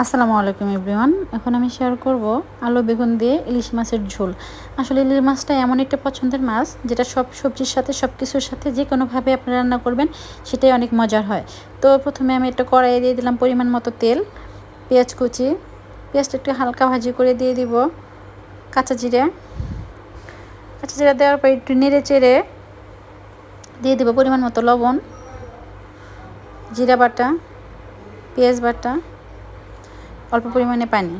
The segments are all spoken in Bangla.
আসসালামু আলাইকুম এভরিওয়ান। এখন আমি শেয়ার করব আলু, বেগুন দিয়ে ইলিশ মাছের ঝোল। আসলে ইলিশ মাছটা এমন একটা পছন্দের মাছ যেটা সব সবজির সাথে সব কিছুর সাথে যে কোনোভাবে আপনি রান্না করবেন, সেটাই অনেক মজার হয়। তো প্রথমে আমি একটা কড়াইয়ে দিয়ে দিলাম পরিমাণ মতো তেল, পেঁয়াজ কুচি। পেঁয়াজটা একটু হালকা ভাজি করে দিয়ে দিব কাঁচা জিরে। কাঁচা জিরা দেওয়ার পর একটু নেড়ে চেড়ে দিয়ে দিব পরিমাণ মতো লবণ, জিরা বাটা, পেঁয়াজ বাটা অল্প পরিমাণে পানি।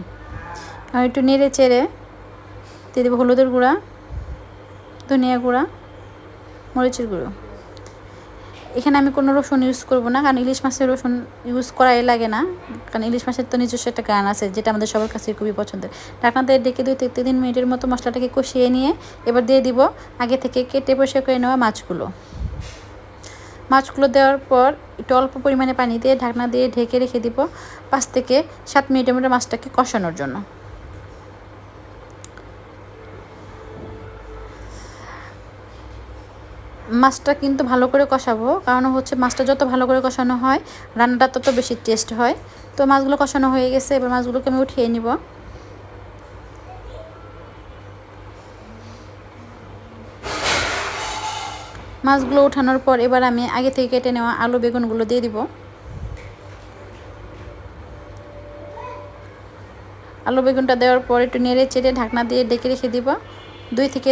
আর একটু নেড়ে চেড়ে দিয়ে দেবো হলুদের গুঁড়া, ধনিয়া গুঁড়া, মরিচের গুঁড়ো। এখানে আমি কোনো রসুন ইউজ করব না, কারণ ইলিশ মাছের রসুন ইউজ করাই লাগে না, কারণ ইলিশ মাছের তো নিজস্ব একটা গান আছে, যেটা আমাদের সবার কাছে খুবই পছন্দের। ঢাকনাতে ডেকে দুই থেকে তিন মিনিটের মতো মশলাটাকে কষিয়ে নিয়ে এবার দিয়ে দিব আগে থেকে কেটে বসে করে নেওয়া মাছগুলো। মাছগুলো দেওয়ার পর একটু অল্প পরিমাণে পানি দিয়ে ঢাকনা দিয়ে ঢেকে রেখে দিব পাঁচ থেকে সাত মিনিটের মধ্যে মাছটাকে কষানোর জন্য। মাছটা কিন্তু ভালো করে কষাবো, কারণ হচ্ছে মাছটা যত ভালো করে কষানো হয়, রান্নাটা তত বেশি টেস্ট হয়। তো মাছগুলো কষানো হয়ে গেছে, এবার মাছগুলোকে আমি উঠিয়ে নিব। মাছগুলো ওঠানোর পর এবার আমি আগে থেকে কেটে নেওয়া আলু বেগুনগুলো দিয়ে দিব। আলু বেগুনটা দেওয়ার পর একটু নেড়ে চেড়ে ঢাকনা দিয়ে ডেকে রেখে দিব দুই থেকে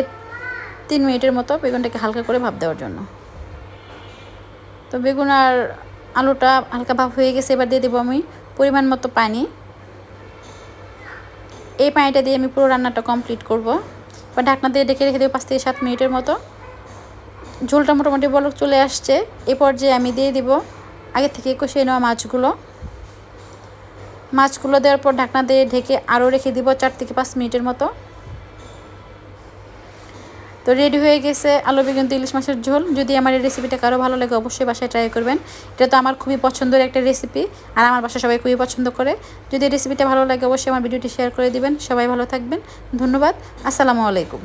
তিন মিনিটের মতো বেগুনটাকে হালকা করে ভাপ দেওয়ার জন্য। তো বেগুন আর আলুটা হালকা ভাপ হয়ে গেছে, এবার দিয়ে দেবো আমি পরিমাণ মতো পানি। এই পানিটা দিয়ে আমি পুরো রান্নাটা কমপ্লিট করব। এবার ঢাকনা দিয়ে ডেকে রেখে দেবো পাঁচ থেকে সাত মিনিটের মতো। ঝোলটা মোটামুটি বলক চলে আসছে। এ পর্যায়ে আমি দিয়ে দিব আগে থেকে কষিয়ে নেওয়া মাছগুলো। মাছগুলো দেওয়ার পর ঢাকনা দিয়ে ঢেকে আরও রেখে দিব চার থেকে পাঁচ মিনিটের মতো। তো রেডি হয়ে গেছে আলু, বেগুন তো ইলিশ মাছের ঝোল। যদি আমার এই রেসিপিটা কারও ভালো লাগে, অবশ্যই বাসায় ট্রাই করবেন। এটা তো আমার খুবই পছন্দের একটা রেসিপি আর আমার বাসা সবাই খুবই পছন্দ করে। যদি রেসিপিটা ভালো লাগে, অবশ্যই আমার ভিডিওটি শেয়ার করে দিবেন। সবাই ভালো থাকবেন। ধন্যবাদ। আসসালামু আলাইকুম।